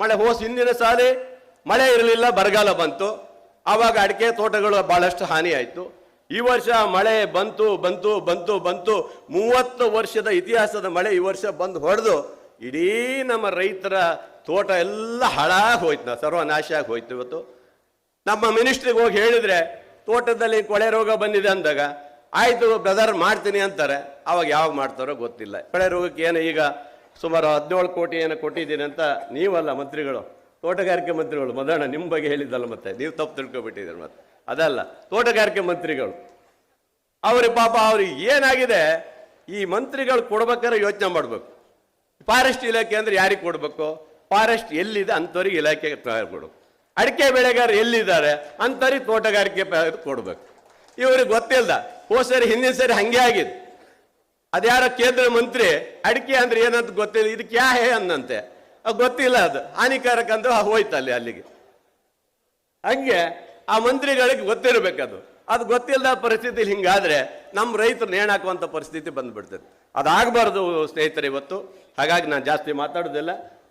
ಮಳೆ ಹೋಸ್ ಹಿಂದಿನ ಸಾಲಿ, ಮಳೆ ಇರಲಿಲ್ಲ, ಬರಗಾಲ ಬಂತು. ಆವಾಗ ಅಡಿಕೆ ತೋಟಗಳು ಬಹಳಷ್ಟು ಹಾನಿ ಆಯಿತು. ಈ ವರ್ಷ ಮಳೆ ಬಂತು ಬಂತು ಬಂತು ಬಂತು. ಮೂವತ್ತು ವರ್ಷದ ಇತಿಹಾಸದ ಮಳೆ ಈ ವರ್ಷ ಬಂದು ಹೊಡೆದು, ಇಡೀ ನಮ್ಮ ರೈತರ ತೋಟ ಎಲ್ಲ ಹಾಳಾಗಿ ಹೋಯ್ತು ನಾವು ಸರ್ವನಾಶ ಆಗಿ ಹೋಯ್ತು ಇವತ್ತು. ನಮ್ಮ ಮಿನಿಸ್ಟ್ರಿಗೆ ಹೋಗಿ ಹೇಳಿದ್ರೆ, ತೋಟದಲ್ಲಿ ಕೊಳೆ ರೋಗ ಬಂದಿದೆ ಅಂದಾಗ, ಆಯ್ತು ಬ್ರದರ್ ಮಾಡ್ತೀನಿ ಅಂತಾರೆ. ಅವಾಗ ಯಾವಾಗ ಮಾಡ್ತಾರೋ ಗೊತ್ತಿಲ್ಲ. ಕೊಳೆ ರೋಗಕ್ಕೆ ಏನು ಈಗ ಸುಮಾರು ಹದಿನೇಳು ಕೋಟಿ ಏನೋ ಕೊಟ್ಟಿದ್ದೀನಿ ಅಂತ ನೀವಲ್ಲ ಮಂತ್ರಿಗಳು, ತೋಟಗಾರಿಕೆ ಮಂತ್ರಿಗಳು, ಮದಣ್ಣ ನಿಮ್ಮ ಬಗ್ಗೆ ಹೇಳಿದ್ದಲ್ಲ ಮತ್ತೆ, ನೀವು ತಪ್ಪು ತಿಳ್ಕೊಬಿಟ್ಟಿದ್ದೀರಿ ಮತ್ತೆ. ಅದಲ್ಲ, ತೋಟಗಾರಿಕೆ ಮಂತ್ರಿಗಳು, ಅವ್ರಿಗೆ ಪಾಪ ಅವ್ರಿಗೆ ಏನಾಗಿದೆ, ಈ ಮಂತ್ರಿಗಳು ಕೊಡ್ಬೇಕಾದ್ರೆ ಯೋಚನೆ ಮಾಡಬೇಕು. ಫಾರೆಸ್ಟ್ ಇಲಾಖೆ ಅಂದ್ರೆ ಯಾರಿಗೆ ಕೊಡಬೇಕು? ಫಾರೆಸ್ಟ್ ಎಲ್ಲಿದೆ, ಅಂಥವ್ರಿಗೆ ಇಲಾಖೆ ಕೊಡು ಅಡಿಕೆ ಬೆಳೆಗಾರರು ಎಲ್ಲಿದ್ದಾರೆ, ಅಂಥವ್ರಿಗೆ ತೋಟಗಾರಿಕೆ ಕೊಡಬೇಕು ಕೊಡ್ಬೇಕು. ಇವ್ರಿಗೆ ಗೊತ್ತಿಲ್ಲ, ಹೋದ ಸರಿ, ಹಿಂದಿನ ಸರಿ ಹಂಗೆ ಆಗಿದೆ. ಅದ್ಯಾರ ಕೇಂದ್ರ ಮಂತ್ರಿ, ಅಡಿಕೆ ಅಂದ್ರೆ ಏನಂತ ಗೊತ್ತಿಲ್ಲ, ಇದಕ್ಕೆ ಯಾ ಹೇ ಅಂದಂತೆ ಅದು ಗೊತ್ತಿಲ್ಲ ಅದು. ಹಾನಿಕಾರಕ ಅಂದ್ರೆ ಹೋಯ್ತು ಅಲ್ಲಿ ಅಲ್ಲಿಗೆ. ಹಂಗೆ ಆ ಮಂತ್ರಿಗಳಿಗೆ ಗೊತ್ತಿರಬೇಕದು. ಅದು ಗೊತ್ತಿಲ್ಲದ ಪರಿಸ್ಥಿತಿ ಹಿಂಗಾದ್ರೆ ನಮ್ಮ ರೈತರು ನೇಣಾಕುವಂಥ ಪರಿಸ್ಥಿತಿ ಬಂದ್ಬಿಡ್ತದೆ. ಅದಾಗಬಾರ್ದು ಸ್ನೇಹಿತರೆ ಇವತ್ತು. ಹಾಗಾಗಿ ನಾನು ಜಾಸ್ತಿ ಮಾತಾಡೋದಿಲ್ಲ